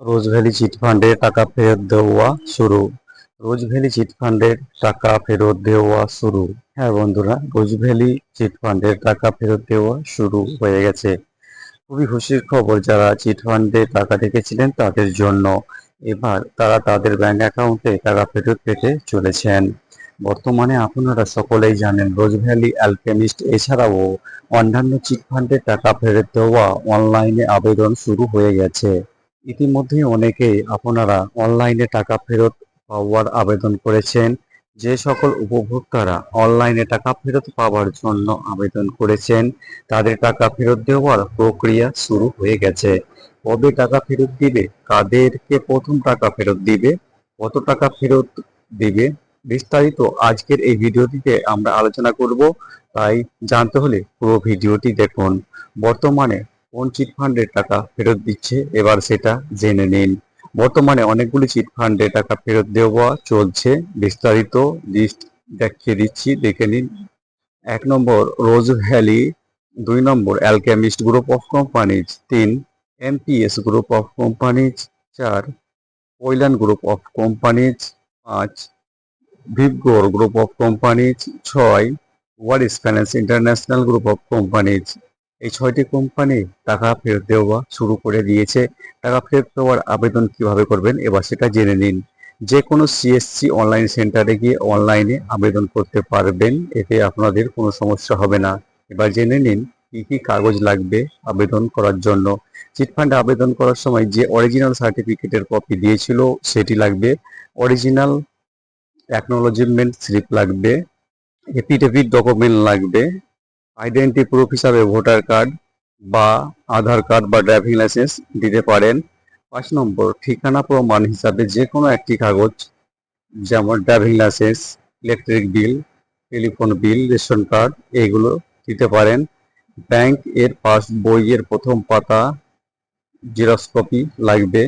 রোজ valley cheat ফান্ডে টাকা ফেরত দেওয়া শুরু। রোজ ভ্যালি চিট ফান্ডের টাকা ফেরত দেওয়া শুরু। হ্যাঁ বন্ধুরা, রোজ ভ্যালি চিট ফান্ডের টাকা ফেরত দেওয়া শুরু হয়ে গেছে। খুবই খুশির খবর, যারা চিট ফান্ডে টাকা রেখেছিলেন তাদের জন্য। এবার তারা তাদের ব্যাংক অ্যাকাউন্টে টাকা ফেরত পেতে চলেছেন। বর্তমানে আপনারা সকলেই জানেন, রোজ ভ্যালি অ্যালকেমিস্ট এছাড়াও অন্যান্য চিট ফান্ডের টাকা ফেরত দেওয়া অনলাইনে আবেদন শুরু হয়ে গেছে। ইতিমধ্যেই অনেকেই আপনারা অনলাইনে টাকা ফেরত পাওয়ার আবেদন করেছেন। যে সকল উপভোক্তারা অনলাইনে টাকা ফেরত পাওয়ার জন্য আবেদন করেছেন, তাদের টাকা ফেরত দেওয়ার প্রক্রিয়া শুরু হয়ে গেছে। কবে টাকা ফেরত দিবে? কাদেরকে প্রথম টাকা ফেরত দিবে? কত টাকা ফেরত দিবে? বিস্তারিত আজকের এই ভিডিওটিতে আমরা আলোচনা করব। তাই জানতে হলে পুরো ভিডিওটি দেখুন। বর্তমানে কোন চিট ফান্ডের টাকা ফেরত দিচ্ছে? এবার সেটা জেনে নিন। বর্তমানে অনেকগুলি চিট ফান্ডে টাকা ফেরত দেওয়া চলছে। বিস্তারিত লিস্ট দেখিয়ে দিচ্ছি, দেখে নিন। এক নম্বর, রোজ ভ্যালি। দুই নম্বর অ্যালকেমিস্ট গ্রুপ অফ কোম্পানিজ তিন M P S group of companies চার কৈলান গ্রুপ অফ কোম্পানিজ পাঁচ ভিভগোর গ্রুপ অফ কোম্পানিজ ছয় Waris finance international group of companies এই ছয়টি কোম্পানি টাকা ফেরত দেওয়া শুরু করে দিয়েছে। টাকা ফেরত দেওয়ার আবেদন কীভাবে করবেন? এবার সেটা জেনে নিন। যে কোনো সিএসসি অনলাইন সেন্টারে গিয়ে অনলাইনে আবেদন করতে পারবেন। এতে আপনাদের কোনো সমস্যা হবে না। এবার জেনে নিন, কি কি কাগজ লাগবে আবেদন করার জন্য। চিটফান্ডে আবেদন করার সময় যে অরিজিনাল সার্টিফিকেটের কপি দিয়েছিল, সেটি লাগবে। অরিজিনাল অ্যাকনোলজিমেন্ট স্লিপ লাগবে। এফিডেভিট ডকুমেন্ট লাগবে। আইডেন্টি প্রুফ হিসাবে ভোটার কার্ড বা আধার কার্ড বা ড্রাইভিং লাইসেন্স দিতে পারেন। পাঁচ নম্বর, ঠিকানা প্রমাণ হিসাবে যে কোনো একটি কাগজ, যেমন driving licence electric bill telephone bill ration card এগুলো দিতে পারেন। ব্যাংক এর পাস বইয়ের প্রথম পাতা জেরক্স কপি লাগবে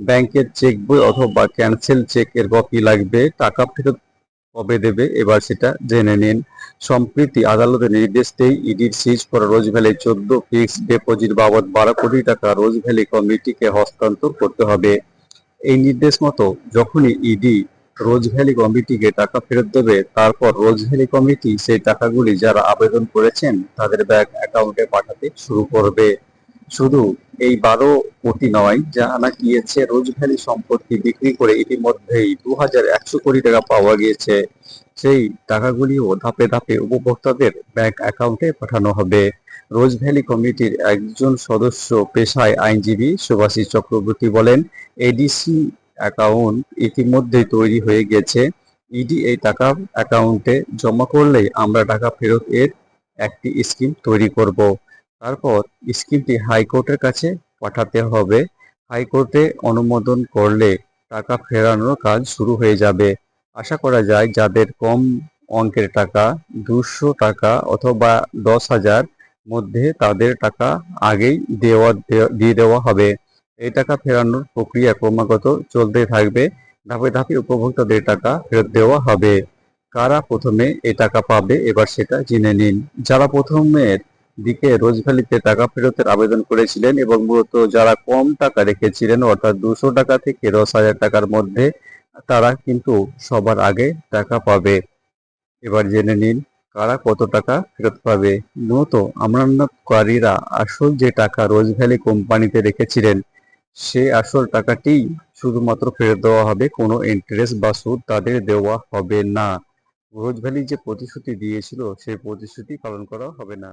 ব্যাংকের চেক বই অথবা ক্যান্সেল চেক এর কপি লাগবে। টাকা ফেরত কবে দেবে? এবার সেটা জেনে নিন। সম্প্রতি আদালতের নির্দেশতেই ইডির সিজ করা রোজ ভ্যালি চোদ্দ ফিক্সড ডিপোজিট বাবদ বারো কোটি টাকা রোজ ভ্যালি কমিটিকে হস্তান্তর করতে হবে। এই নির্দেশ মতো যখনই ইডি রোজ ভ্যালি কমিটিকে টাকা ফেরত দেবে, তারপর রোজ ভ্যালি কমিটি সেই টাকাগুলি যারা আবেদন করেছেন তাদের ব্যাংক অ্যাকাউন্টে পাঠাতে শুরু করবে। শুধু এই বারো কোটি নয়, যা আনা গিয়েছে রোজ ভ্যালি সম্পত্তি বিক্রি করে ইতিমধ্যেই দু হাজার একশো কোটি টাকা পাওয়া গিয়েছে। সেই টাকাগুলিও ধাপে ধাপে উপভোক্তাদের ব্যাংক অ্যাকাউন্টে পাঠানো হবে। রোজ ভ্যালি কমিটির একজন সদস্য, পেশায় আইনজীবী সুভাষী চক্রবর্তী বলেন, এডিসি অ্যাকাউন্ট ইতিমধ্যেই তৈরি হয়ে গেছে। ইডি এই টাকা অ্যাকাউন্টে জমা করলেই আমরা টাকা ফেরত এর একটি স্কিম তৈরি করব। তারপর স্কিমটি হাইকোর্টের কাছে পাঠাতে হবে। হাইকোর্টে অনুমোদন করলে টাকা ফেরানোর কাজ শুরু হয়ে যাবে। আশা করা যায় যাদের কম অঙ্কের টাকা, দুশো টাকা অথবা দশ হাজার মধ্যে তাদের টাকা আগেই দেওয়া দিয়ে দেওয়া হবে। এই টাকা ফেরানোর প্রক্রিয়া ক্রমাগত চলতে থাকবে। ধাপে ধাপে উপভোক্তাদের টাকা ফেরত দেওয়া হবে। কারা প্রথমে এই টাকা পাবে এবার সেটা জেনে নিন। যারা প্রথমের দিকে রোজভ্যালিতে টাকা ফেরতের আবেদন করেছিলেন এবং মূলত যারা কম টাকা রেখেছিলেন, অর্থাৎ দুশো টাকা থেকে দশ হাজার টাকার মধ্যে, তারা কিন্তু সবার আগে টাকা পাবে। এবার জেনে নিন, কারা কত টাকা ফেরত পাবে? মূলত আমদানিকারীরা আসল যে টাকা রোজ ভ্যালি কোম্পানিতে রেখেছিলেন, সে আসল টাকাটি শুধুমাত্র ফেরত দেওয়া হবে, কোনো ইন্টারেস্ট বা সুদ তাদের দেওয়া হবে না। রোজ ভ্যালি যে প্রতিশ্রুতি দিয়েছিল, সেই প্রতিশ্রুতি পালন করা হবে না।